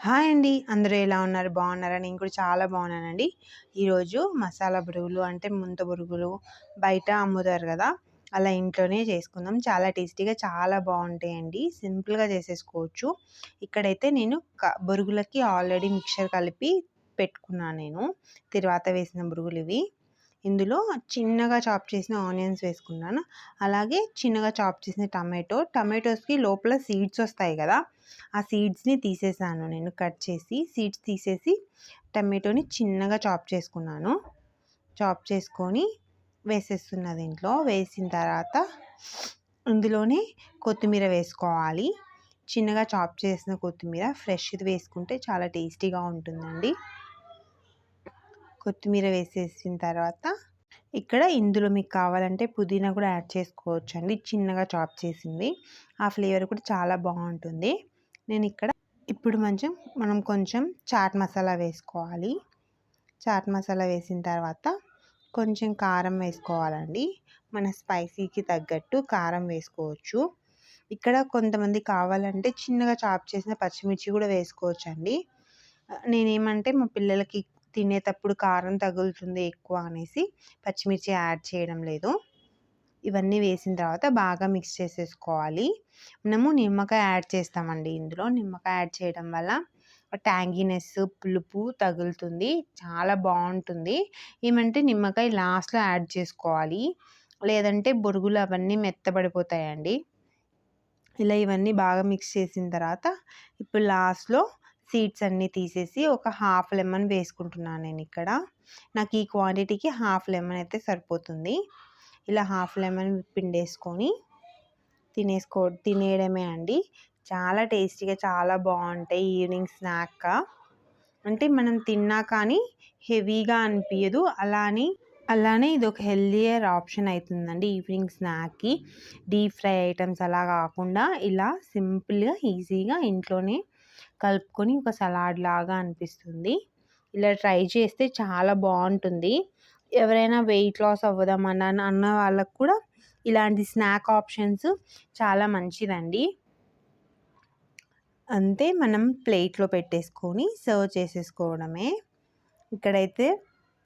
Hi అండి. అందరూ ఎలా ఉన్నారు? బాగున్నారా? నేను కూడా చాలా బాగున్నానండి. ఈరోజు మసాలా బురుగులు అంటే ముంత బురుగులు బయట అమ్ముతారు కదా అలా ఇంట్లోనే చేసుకుందాం. చాలా టేస్టీగా చాలా బాగుంటాయండి. సింపుల్గా చేసేసుకోవచ్చు. ఇక్కడైతే నేను బురుగులకి ఆల్రెడీ మిక్చర్ కలిపి పెట్టుకున్నాను నేను. తర్వాత వేసిన బురుగులు ఇవి. ఇందులో చిన్నగా చాప్ చేసిన ఆనియన్స్ వేసుకున్నాను. అలాగే చిన్నగా చాప్ చేసిన టమాటో టమాటోస్కి లోపల సీడ్స్ వస్తాయి కదా ఆ సీడ్స్ని తీసేసాను. నేను కట్ చేసి సీడ్స్ తీసేసి టమాటోని చిన్నగా చాప్ చేసుకున్నాను. చాప్ చేసుకొని వేసేస్తున్నా దీంట్లో వేసిన తర్వాత ఇందులోనే కొత్తిమీర వేసుకోవాలి. చిన్నగా చాప్ చేసిన కొత్తిమీర ఫ్రెష్ది వేసుకుంటే చాలా టేస్టీగా ఉంటుందండి. కొత్తిమీర వేసేసిన తర్వాత ఇక్కడ ఇందులో మీకు కావాలంటే పుదీనా కూడా యాడ్ చేసుకోవచ్చు అండి చిన్నగా చాప్ చేసింది. ఆ ఫ్లేవర్ కూడా చాలా బాగుంటుంది. నేను ఇక్కడ ఇప్పుడు మంచం మనం కొంచెం చాట్ మసాలా వేసుకోవాలి. చాట్ మసాలా వేసిన తర్వాత కొంచెం కారం వేసుకోవాలండి. మన స్పైసీకి తగ్గట్టు కారం వేసుకోవచ్చు. ఇక్కడ కొంతమంది కావాలంటే చిన్నగా చాప్ చేసిన పచ్చిమిర్చి కూడా వేసుకోవచ్చు అండి నేనేమంటే మా పిల్లలకి తినేటప్పుడు కారం తగులుతుంది ఎక్కువ అనేసి పచ్చిమిర్చి యాడ్ చేయడం లేదు. ఇవన్నీ వేసిన తర్వాత బాగా మిక్స్ చేసేసుకోవాలి. మనము నిమ్మకాయ యాడ్ చేస్తామండి ఇందులో. నిమ్మకాయ యాడ్ చేయడం వల్ల ట్యాంగినెస్ పులుపు తగులుతుంది. చాలా బాగుంటుంది. ఏమంటే నిమ్మకాయ లాస్ట్లో యాడ్ చేసుకోవాలి. లేదంటే బొరుగులు అవన్నీ మెత్తబడిపోతాయండి. ఇలా ఇవన్నీ బాగా మిక్స్ చేసిన తర్వాత ఇప్పుడు లాస్ట్లో సీడ్స్ అన్నీ తీసేసి ఒక హాఫ్ లెమన్ వేసుకుంటున్నాను నేను ఇక్కడ. నాకు ఈ క్వాంటిటీకి హాఫ్ లెమన్ అయితే సరిపోతుంది. ఇలా హాఫ్ లెమన్ పిండేసుకొని తినేసుకో తినేయడమే అండి. చాలా టేస్టీగా చాలా బాగుంటాయి ఈవినింగ్ స్నాక్. అంటే మనం తిన్నా కానీ హెవీగా అనిపించదు అలానే అలానే ఇది ఒక హెల్దియర్ ఆప్షన్ అవుతుందండి ఈవినింగ్ స్నాక్కి డీప్ ఫ్రై ఐటమ్స్ అలా కాకుండా ఇలా సింపుల్గా ఈజీగా ఇంట్లోనే కలుపుకొని ఒక సలాడ్ లాగా అనిపిస్తుంది. ఇలా ట్రై చేస్తే చాలా బాగుంటుంది. ఎవరైనా వెయిట్ లాస్ అవ్వదామన్న అన్న వాళ్ళకు కూడా ఇలాంటి స్నాక్ ఆప్షన్స్ చాలా మంచిదండి. అంతే మనం ప్లేట్లో పెట్టేసుకొని సర్వ్ చేసేసుకోవడమే. ఇక్కడైతే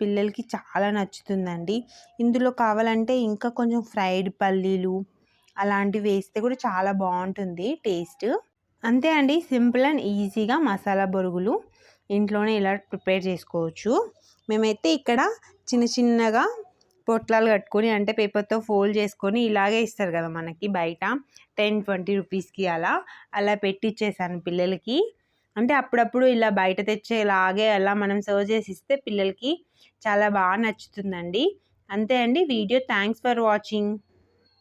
పిల్లలకి చాలా నచ్చుతుందండి. ఇందులో కావాలంటే ఇంకా కొంచెం ఫ్రైడ్ పల్లీలు అలాంటివి వేస్తే కూడా చాలా బాగుంటుంది టేస్ట్. అంతే అండి. సింపుల్ అండ్ ఈజీగా మసాలా బొరుగులు ఇంట్లోనే ఇలా ప్రిపేర్ చేసుకోవచ్చు. మేమైతే ఇక్కడ చిన్న చిన్నగా పొట్లాలు కట్టుకొని అంటే పేపర్తో ఫోల్డ్ చేసుకొని ఇలాగే ఇస్తారు కదా మనకి బయట. టెన్ ట్వంటీ రూపీస్కి అలా అలా పెట్టిచ్చేసాను పిల్లలకి. అంటే అప్పుడప్పుడు ఇలా బయట తెచ్చేలాగే అలా మనం సర్వ్ చేసి ఇస్తే పిల్లలకి చాలా బాగా నచ్చుతుందండి. అంతే అండి. Video thanks for watching.